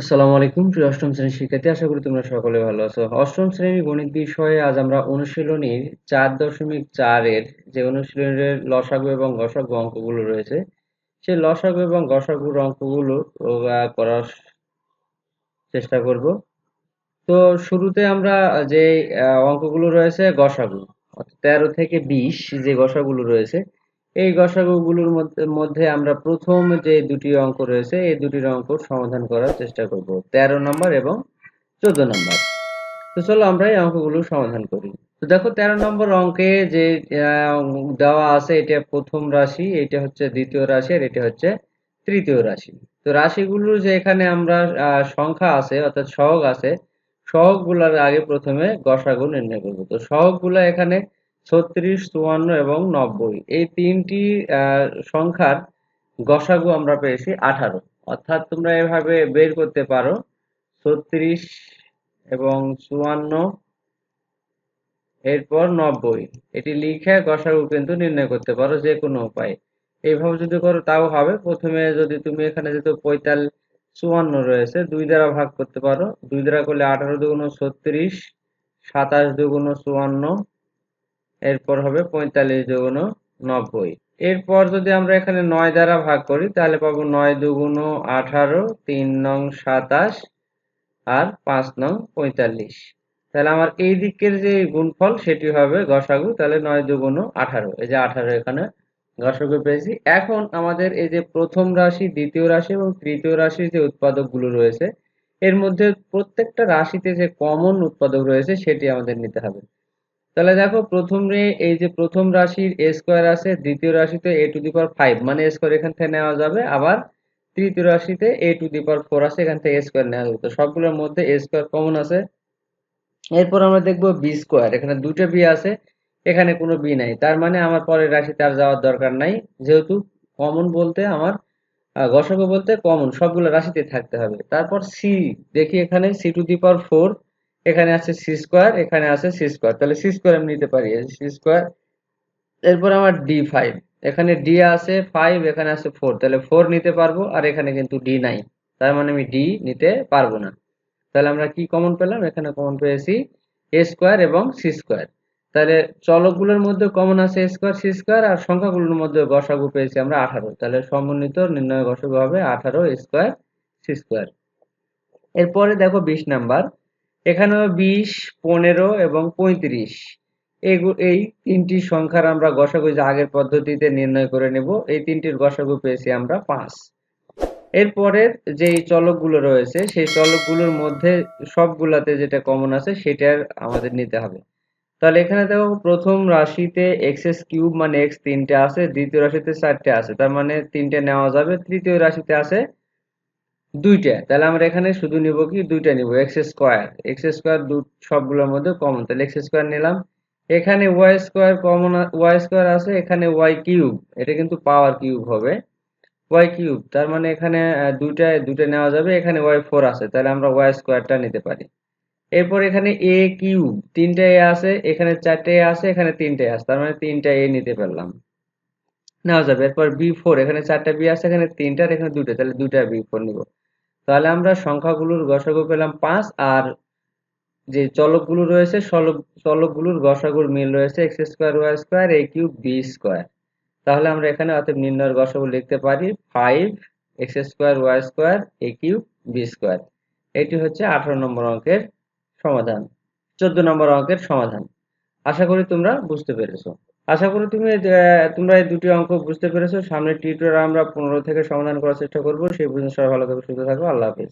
আসসালামু আলাইকুম, প্রিয় অষ্টম শ্রেণির শিক্ষার্থী, আশা করি তোমরা সকলে ভালো আছো। অষ্টম শ্রেণির গণিত বিষয়ে আজ আমরা অনুশীলনীর চার দশমিক চারের যে অনুশীলনের লসাগু এবং গসাগু অঙ্কগুলো রয়েছে, সেই লসাগু এবং গসাগুর অঙ্কগুলো করার চেষ্টা করব। তো শুরুতে আমরা যে অঙ্কগুলো রয়েছে, গসাগু তেরো থেকে বিশ যে গসাগুলো রয়েছে এই গসাগুগুলোর মধ্যে আমরা প্রথম যে দুটি অঙ্ক রয়েছে, এই দুটির অঙ্ক সমাধান করার চেষ্টা করব। তেরো নম্বর এবং চোদ্দ নম্বর। তো চলো আমরা এই অঙ্কগুলো সমাধান করি। তো দেখো, তেরো নম্বর অঙ্কে যে দেওয়া আছে, এটা প্রথম রাশি, এটা হচ্ছে দ্বিতীয় রাশি আর এটা হচ্ছে তৃতীয় রাশি। তো রাশিগুলোর যে এখানে আমরা সংখ্যা আছে, অর্থাৎ সহগ আছে, সহগগুলোর আগে প্রথমে গসাগু নির্ণয় করব। তো সহগগুলো এখানে ছত্রিশ, চুয়ান্ন এবং নব্বই। এই তিনটি সংখ্যার গসাগু আমরা পেয়েছি আঠারো। অর্থাৎ তোমরা এভাবে বের করতে পারো, ছত্রিশ এবং চুয়ান্ন, এরপর নব্বই। এটি লিখে গসাগু কিন্তু নির্ণয় করতে পারো যে কোনো উপায়ে। এইভাবে যদি করো, তাও হবে। প্রথমে যদি তুমি এখানে যেহেতু পঁয়তাল্লিশ, চুয়ান্ন রয়েছে, দুই দ্বারা ভাগ করতে পারো। দুই দ্বারা করলে আঠারো দুগুণ ছত্রিশ, সাতাশ দুগুণ চুয়ান্ন এরপর হবে পঁয়তাল্লিশ দুগুণ নব্বই। এরপর যদি আমরা এখানে নয় দ্বারা ভাগ করি, তাহলে পাবো নয় দুগুণ আঠারো, তিন নং সাতাশ আর পাঁচ নং পঁয়তাল্লিশ। তাহলে আমার এই দিকের যে গুণফল, সেটি হবে গসাগু তাহলে নয় দুগুণ আঠারো। এই যে আঠারো এখানে গসাগু পেয়েছি। এখন আমাদের এই যে প্রথম রাশি, দ্বিতীয় রাশি এবং তৃতীয় রাশির যে উৎপাদকগুলো রয়েছে, এর মধ্যে প্রত্যেকটা রাশিতে যে কমন উৎপাদক রয়েছে, সেটি আমাদের নিতে হবে। তাহলে দেখো প্রথমে এই যে প্রথম রাশির এ স্কোয়ার আছে দ্বিতীয় রাশিতে A to the power five মানে স্কোয়ার এখান থেকে নেওয়া যাবে। আবার তৃতীয় রাশিতে A to the power four আছে এখান থেকে এ স্কোয়ার নেওয়া যাবে। তো সবগুলোর মধ্যে এ স্কোয়ার কমন আছে। এরপর আমরা দেখব বি স্কোয়ার এখানে দুটো বি আছে এখানে কোনো বি নাই। তার মানে আমার পরের রাশিতে আর যাওয়ার দরকার নাই। যেহেতু কমন বলতে আমার আহ, বলতে কমন সবগুলো রাশিতে থাকতে হবে। তারপর সি দেখি এখানে C to the power four এখানে আছে সি স্কোয়ার এখানে আছে সি স্কোয়ার তাহলে সি স্কোয়ার আমি নিতে পারি সি স্কোয়ার এরপর আমার ডি ফাইভ এখানে ডি আছে ফাইভ এখানে আছে ফোর তাহলে ফোর নিতে পারব, আর এখানে কিন্তু ডি নাই। তার মানে আমি ডি নিতে পারব না। তাহলে আমরা কি কমন পেলাম? এখানে কমন পেয়েছি এ স্কোয়ার এবং সি স্কোয়ার তাহলে চলকগুলোর মধ্যে কমন আছে এ স্কোয়ার সি স্কোয়ার আর সংখ্যাগুলোর মধ্যে গসাগু পেয়েছি আমরা আঠারো। তাহলে সমন্বিত নির্ণয় গসাগু হবে আঠারো স্কোয়ার সি স্কোয়ার এরপরে দেখো বিশ নাম্বার। এখানেও বিশ, পনেরো এবং পঁয়ত্রিশ। এই তিনটি সংখ্যার আমরা গসাগু যে আগের পদ্ধতিতে নির্ণয় করে নেব, এই তিনটির গসাগু পেয়েছি আমরা পাঁচ। এরপরের যে চলকগুলো রয়েছে, সেই চলকগুলোর মধ্যে সবগুলাতে যেটা কমন আছে সেটার আমাদের নিতে হবে। তাহলে এখানে দেখো, প্রথম রাশিতে এক্স এস কিউব মানে এক্স তিনটে আছে, দ্বিতীয় রাশিতে চারটে আছে। তার মানে তিনটে নেওয়া যাবে, তৃতীয় রাশিতে আছে দুইটা। তাহলে আমরা এখানে শুধু নিব কি? দুইটা নিব এক্স স্কোয়ার এক্স স্কোয়ার সবগুলোর মধ্যে কমন তাহলে এক্স স্কোয়ার নিলাম। এখানে Y square common Y square আছে, এখানে ওয়াই কিউব এটা কিন্তু পাওয়ার কিউব হবে। ওয়াই কিউব তার মানে এখানে দুইটা দুইটা নেওয়া যাবে। এখানে ওয়াই ফোর আছে, তাহলে আমরা ওয়াই স্কোয়ারটা নিতে পারি। এরপর এখানে এ কিউব তিনটা এ আছে, এখানে চারটে এ আছে, এখানে তিনটে আছে, তার মানে তিনটা এ নিতে পারলাম। নেওয়া যাবে। এরপর বি ফোর এখানে চারটা বি আছে, এখানে তিনটা, আর এখানে দুটো তাহলে দুইটা বি ফোর নিব। তাহলে আমরা সংখ্যাগুলোর গসাগু পেলাম পাঁচ, আর যে চলকগুলো রয়েছে চলকগুলোর গসাগুর মিল রয়েছে X square, Y square, A cube, B square. তাহলে আমরা এখানে অতএব নির্ণয়ের গসাগু লিখতে পারি five X square, Y square, A cube, B square. এটি হচ্ছে আঠারো নম্বর অঙ্কের সমাধান, চোদ্দ নম্বর অঙ্কের সমাধান। আশা করি তোমরা বুঝতে পেরেছ। আশা করি তুমি তোমরা এই দুটি অঙ্ক বুঝতে পেরেছ। সামনের টিউটোরিয়াল আমরা পনেরো থেকে সমাধান করার চেষ্টা করব। সেই পর্যন্ত সবাই ভালো থাকো, সুস্থ থাকো। আল্লাহ হাফিজ।